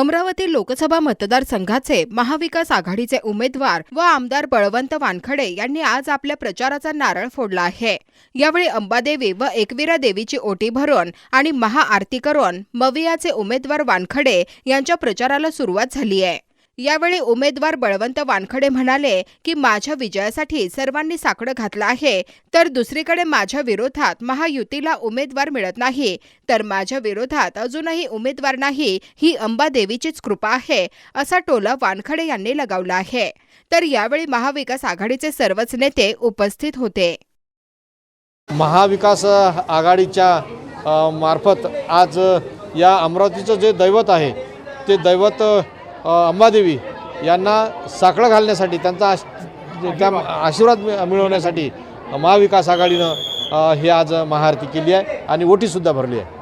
अमरावती लोकसभा मतदारसंघाचे महाविकास आघाडीचे उमेदवार व आमदार बळवंत वानखडे यांनी आज आपल्या प्रचाराचा नारळ फोडला आहे. यावेळी अंबादेवी व एकविरा देवीची ओटी भरून आणि महाआरती करून मवियाचे उमेदवार वानखडे यांच्या प्रचाराला सुरुवात झाली आहे. यावेळी उमेदवार बळवंत वानखडे म्हणाले की माझ्या विजयासाठी सर्वांनी साकडं घातलं आहे तर दुसरीकडे माझ्या विरोधात महायुतीला उमेदवार मिळत नाही तर माझ्या विरोधात अजूनही उमेदवार नाही ही अंबादेवीचीच कृपा आहे असा टोला वानखडे यांनी लगावला आहे. तर यावेळी महाविकास आघाडीचे सर्वच नेते उपस्थित होते. महाविकास आघाडीच्या मार्फत आज या अमरावतीचं जे दैवत आहे ते दैवत अंबादेवी यांना साकडं घालण्यासाठी त्यांचा आश त्या आशीर्वाद मिळवण्यासाठी महाविकास आघाडीनं ही आज महाआरती केली आहे आणि ओटीसुद्धा भरली आहे.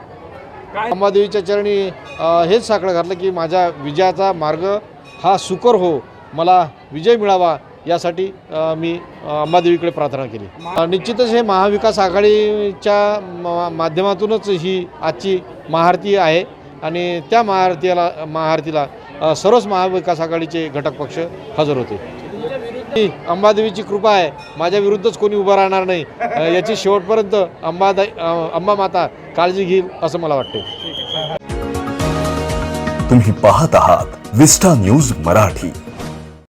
अंबादेवीच्या चरणी हेच साकडं घातलं की माझ्या विजयाचा मार्ग हा सुकर हो मला विजय मिळावा यासाठी मी अंबादेवीकडे प्रार्थना केली. निश्चितच हे महाविकास आघाडीच्या माध्यमातूनच ही आजची महाआरती आहे आणि त्या महाआरतीला महाआरतीला सर्वच महाविकास आघाडीचे घटक पक्ष हजर होते. अंबादेवीची कृपा आहे. माझ्या विरुद्धच कोणी उभं राहणार नाही. याची शेवटपर्यंत अंबादा अंबा माता काळजी घेईल असं मला वाटते तुम्ही पाहत आहात विस्टा न्यूज मराठी.